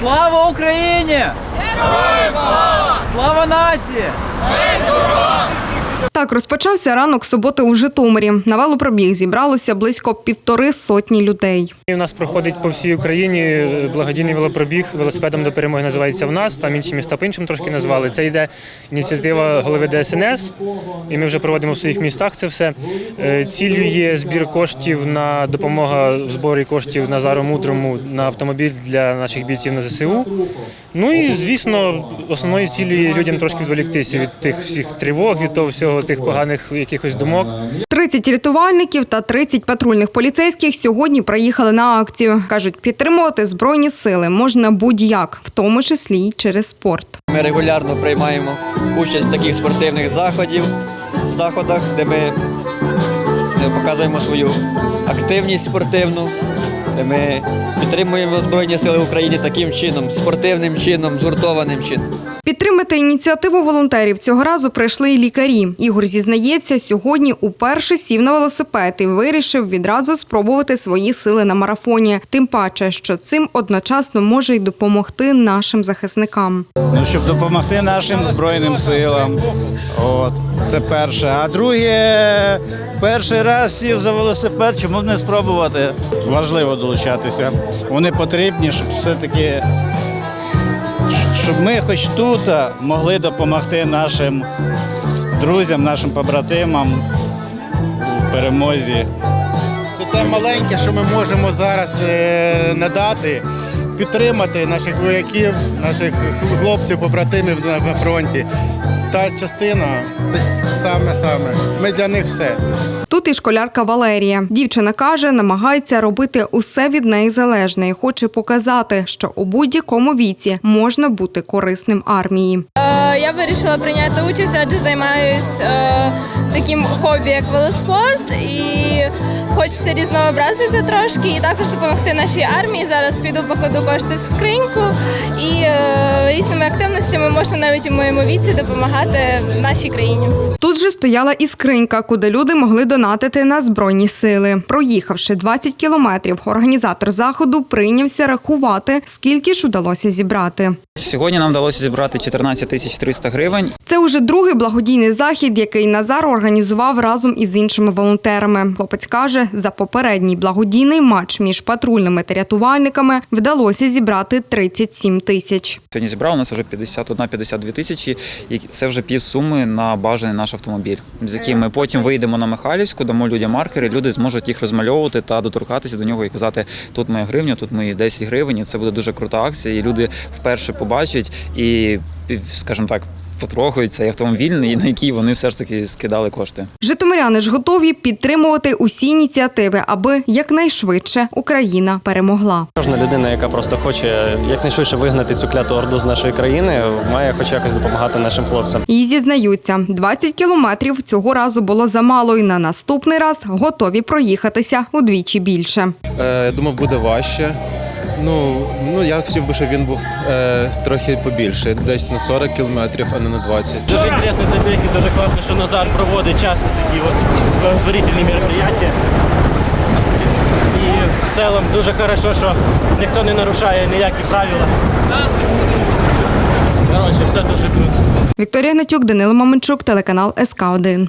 Слава Україні! Героям слава! Слава нації! Так розпочався ранок суботи у Житомирі. На велопробіг зібралося близько півтори сотні людей. У нас проходить по всій Україні благодійний велопробіг велосипедом до перемоги називається в нас. Там інші міста по-іншому трошки назвали. Це йде ініціатива голови ДСНС, і ми вже проводимо в своїх містах це все. Е, Ціллю є збір коштів на допомога в зборі коштів Назару Мудрому на автомобіль для наших бійців на ЗСУ. Ну і звісно, основною ціллю є людям трошки відволіктися від тих всіх тривог, від того всього тих поганих якихось думок. 30 рятувальників та 30 патрульних поліцейських сьогодні приїхали на акцію. Кажуть, підтримувати збройні сили можна будь-як, в тому числі й через спорт. Ми регулярно приймаємо участь в таких спортивних заходів, заходах, де ми е, показуємо свою активність спортивну, де ми підтримуємо Збройні Сили України таким чином, спортивним чином, згуртованим чином. Підтримати ініціативу волонтерів цього разу прийшли й лікарі. Ігор зізнається, сьогодні уперше сів на велосипед і вирішив відразу спробувати свої сили на марафоні. Тим паче, що цим одночасно може й допомогти нашим захисникам. Ну, щоб допомогти нашим збройним силам. От, це перше. А друге, перший раз сів за велосипед, чому б не спробувати? Важливо долучатися. Вони потрібні, щоб все-таки, щоб ми хоч тут могли допомогти нашим друзям, нашим побратимам у перемозі. Це те маленьке, що ми можемо зараз е, надати, підтримати наших вояків, наших хлопців, побратимів на, на фронті. Та частина це саме саме. Ми для них все. Тут і школярка Валерія. Дівчина каже, намагається робити усе від неї залежне і хоче показати, що у будь-якому віці можна бути корисним армії. Е, Я вирішила прийняти участь, адже займаюсь е, таким хобі, як велоспорт, і хочеться різнообразити трошки, і також допомогти нашій армії. Зараз піду покладу кошти в скриньку, і е, різними активностями можна навіть у моєму віці допомагати нашій країні. Тут же стояла і скринька, куди люди могли донатити на збройні сили. Проїхавши 20 кілометрів, організатор заходу прийнявся рахувати, скільки ж удалося зібрати. Сьогодні нам вдалося зібрати 14 тисяч 300 гривень. Це уже другий благодійний захід, який Назар організував разом із іншими волонтерами. Хлопець каже, за попередній благодійний матч між патрульними та рятувальниками вдалося зібрати 37 тисяч. Сьогодні зібрав у нас вже 51-52 тисячі, і це вже пів суми на бажаний наш автомобіль, з яким ми потім вийдемо на Михайлівську, дамо людям маркери, люди зможуть їх розмальовувати та доторкатися до нього і казати, тут моя гривня, тут мої 10 гривень. І це буде дуже крута акція. І люди вперше побачать і, скажімо так, потрогують цей автомобіль, на який вони все ж таки скидали кошти. Житомиряни ж готові підтримувати усі ініціативи, аби якнайшвидше Україна перемогла. Кожна людина, яка просто хоче якнайшвидше вигнати цю кляту орду з нашої країни, має хоч якось допомагати нашим хлопцям. І зізнаються, 20 кілометрів цього разу було замало, і на наступний раз готові проїхатися удвічі більше. Е, Я думав, буде важче. Ну, ну я хотів би, щоб він був е, трохи побільше, десь на 40 кілометрів, а не на 20. Дуже інтересний забіг і дуже класно, що Назар проводить часто такі от благотворительні мероприятия. І в цілому дуже хорошо, що ніхто не нарушає ніякі правила. Коротше, все дуже круто. Вікторія Гнатюк, Данило Маменчук, телеканал СК 1